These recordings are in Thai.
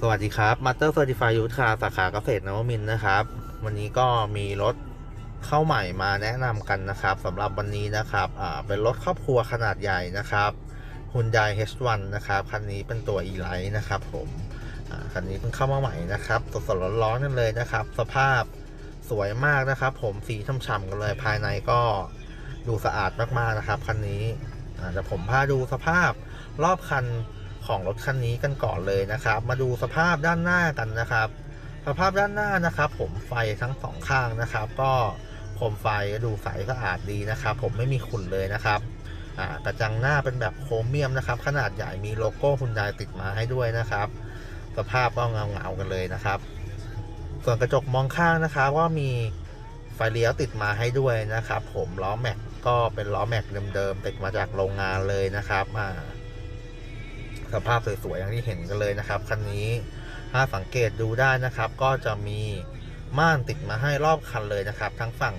สวัสดีครับมาสเตอร์เซอร์ติฟายยูทคาสาขาเกษตรนวมินนะครับ วันนี้ก็มีรถเข้าใหม่มาแนะนำกันนะครับสำหรับวันนี้นะครับอ่าเป็นรถครอบครัวขนาดใหญ่นะครับ Hyundai H1 นะครับ คันนี้เป็นตัว e-Lite นะครับผมคันนี้เพิ่งเข้ามาใหม่นะครับสดๆร้อนๆกันเลยนะครับ สภาพสวยมากนะครับ ผมสีช่ำๆกันเลยภายในก็ดูสะอาดมากๆนะครับคันนี้อ่าเดี๋ยวผมพาดูสภาพรอบคัน ของรถคันนี้กันก่อนเลยนะครับ มาดูสภาพด้านหน้ากันนะครับ สภาพด้านหน้านะครับ ผมไฟทั้งสองข้างนะครับ ก็โคมไฟดูใสสะอาดดีนะครับ ผมไม่มีขุ่นเลยนะครับกระจังหน้าเป็นแบบโครเมียมนะครับ ขนาดใหญ่มีโลโก้ฮุนไดติดมาให้ด้วยนะครับ สภาพก็เงาเงากันเลยนะครับ ส่วนกระจกมองข้างนะครับก็มีไฟเลี้ยวติดมาให้ด้วยนะครับ ผมล้อแม็กก็เป็นล้อแม็กเดิมๆติดมาจากโรงงานเลยนะครับอ่า สภาพสวยๆอย่างที่เห็นกันเลยนะครับคันนี้ถ้าสังเกตดูได้นะครับ ก็จะมีม่านติดมาให้รอบคันเลยนะครับ ทั้งฝั่ง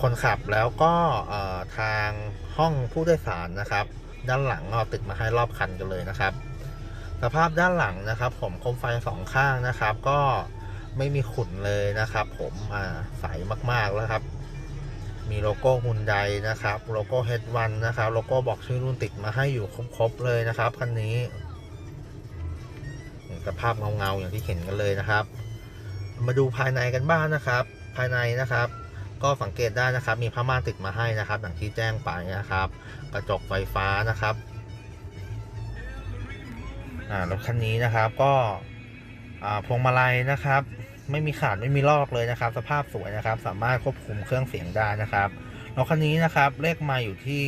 คนขับแล้วก็ทางห้องผู้โดยสารนะครับ ด้านหลังก็ติดมาให้รอบคันกันเลยนะครับ สภาพด้านหลังนะครับ ผมโคมไฟสองข้างนะครับ ก็ไม่มีขุ่นเลยนะครับ ผมอ่าใสมากๆแล้วครับ มีโลโก้ฮุนไดนะครับ โลโก้ H1 นะครับ โลโก้บอกชื่อรุ่นติดมาให้อยู่ครบๆเลยนะครับคันนี้สภาพเงาๆอย่างที่เห็นกันเลยนะครับ มาดูภายในกันบ้างนะครับ ภายในนะครับ ก็สังเกตได้นะครับ มีผ้าม่านติดมาให้นะครับอย่างที่แจ้งไปนะครับ กระจกไฟฟ้านะครับรถคันนี้นะครับก็พวงมาลัยนะครับ ไม่มีขาดไม่มีลอกเลยนะครับ สภาพสวยนะครับ สามารถควบคุมเครื่องเสียงได้นะครับรถคันนี้นะครับเลขมาอยู่ที่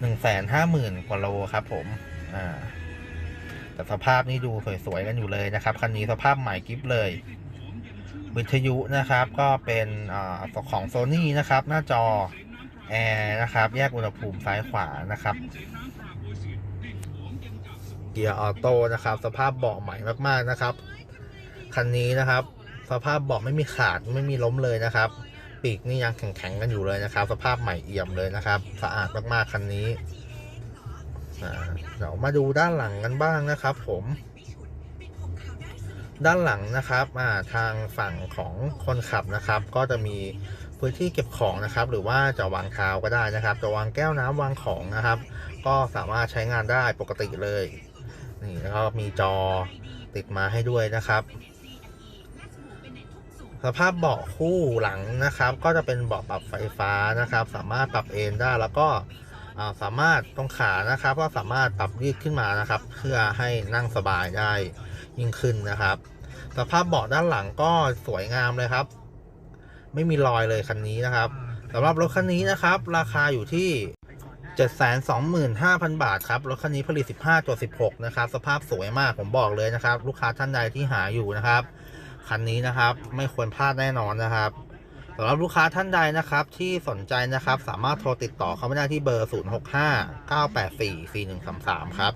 หนึ่งแสนห้าหมื่นกว่าโลครับ ผมอ่าแต่สภาพนี่ดูสวยๆกันอยู่เลยนะครับคันนี้สภาพใหม่กิฟเลย วิทยุนะครับ ก็เป็นอาของโซนี่นะครับ หน้าจอแอร์นะครับ แยกอุณหภูมิซ้ายขวานะครับเกียร์ออโต้นะครับ สภาพเบาะใหม่มากๆนะครับ คันนี้นะครับ สภาพเบาะไม่มีขาดไม่มีล้มเลยนะครับ ปีกนี่ยังแข็งๆกันอยู่เลยนะครับ สภาพใหม่เอี่ยมเลยนะครับ สะอาดมากๆคันนี้เดี๋ยวมาดูด้านหลังกันบ้างนะครับ ผม ด้านหลังนะครับาทางฝั่งของคนขับนะครับ ก็จะมีพื้นที่เก็บของนะครับ หรือว่าจะวางเท้าก็ได้นะครับ จะวางแก้วน้ำวางของนะครับ ก็สามารถใช้งานได้ปกติเลย นี่แล้วก็มีจอติดมาให้ด้วยนะครับ สภาพเบาะคู่หลังนะครับ ก็จะเป็นเบาะปรับไฟฟ้านะครับ สามารถปรับเอนได้แล้วก็สามารถตรงขานะครับ ก็สามารถปรับยืดขึ้นมานะครับ เพื่อให้นั่งสบายได้ยิ่งขึ้นนะครับ สภาพเบาะด้านหลังก็สวยงามเลยครับ ไม่มีรอยเลยคันนี้นะครับสำหรับรถคันนี้นะครับ ราคาอยู่ที่725,000 บาทครับ รถคันนี้ผลิต 15.16 นะครับ สภาพสวยมาก ผมบอกเลยนะครับ ลูกค้าท่านใดที่หาอยู่นะครับ คันนี้นะครับ ไม่ควรพลาดแน่นอนนะครับสำหรับลูกค้าท่านใดนะครับ ที่สนใจนะครับ สามารถโทรติดต่อเข้ามาได้ที่เบอร์ 065 984 4133 ครับ